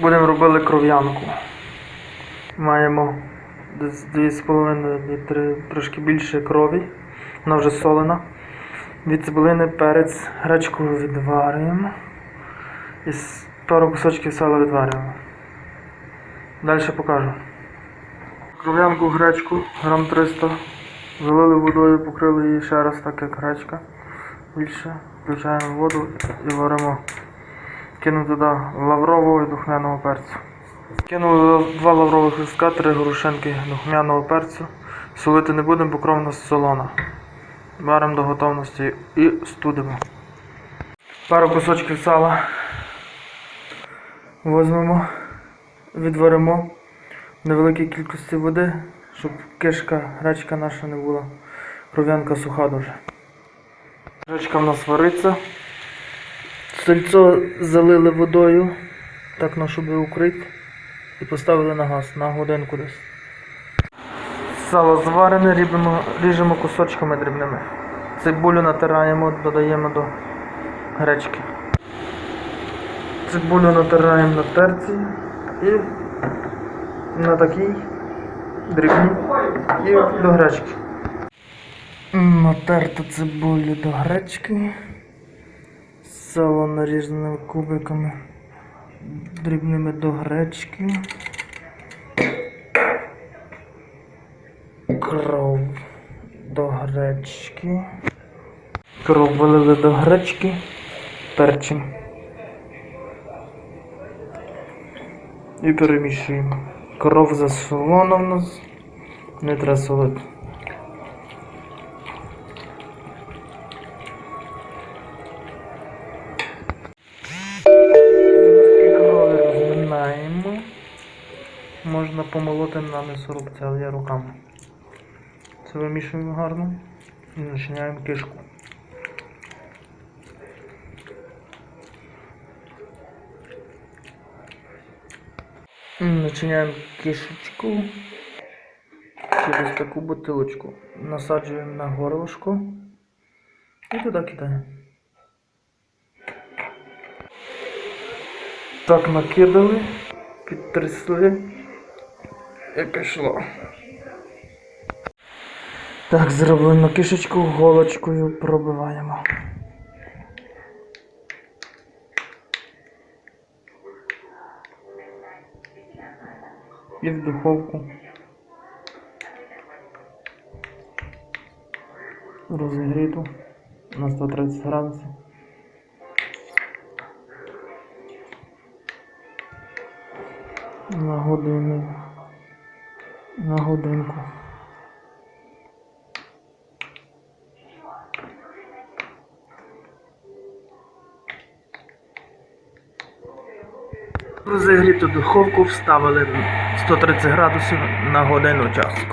Будемо робити кров'янку. Маємо десь 2,5 літри, трошки більше крові. Вона вже солена. Від цибулини перець, гречку відварюємо. І пару кусочків сала відварюємо. Далі покажу. Кров'янку гречку, грам 300. Залили водою, покрили її ще раз, так як гречка. Більше. Включаємо воду і варимо. Кинув туди лаврового і духмяного перцю. Кинули два лаврових листка, три горошинки духмяного перцю. Солити не будемо, бо кров у нас солона. Варимо до готовності і студимо. Пару кусочків сала візьмемо, відваримо в невеликій кількості води, щоб кишка, гречка наша не була кров'янка суха дуже. Гречка в нас вариться. Сальцо залили водою, так на щоб укрити, і поставили на газ на годинку десь. Сало зварене, ріжемо, ріжемо кусочками дрібними. Цибулю натираємо, додаємо до гречки. Цибулю натираємо на терці і на такій дрібній і до гречки. Натерта цибулю до гречки. Сало нарізане кубиками дрібними до гречки. Кров до гречки. Кров вилили до гречки. Перчим. І перемішуємо. Кров засолона в нас. Не треба солити. Можна помолоти на м'ясорубці, але я руками. Це вимішуємо гарно і начиняємо кишку. Начиняємо кишечку через таку бутилочку. Насаджуємо на горлышко і туди кидаємо. Так накидали, підтрясли і пішло. Так, зробимо кишечку голочкою пробиваємо. І в духовку. Розігріту на 130 градусів. На годину. На годинку. Розігріту духовку вставили 130 градусів на годину часу.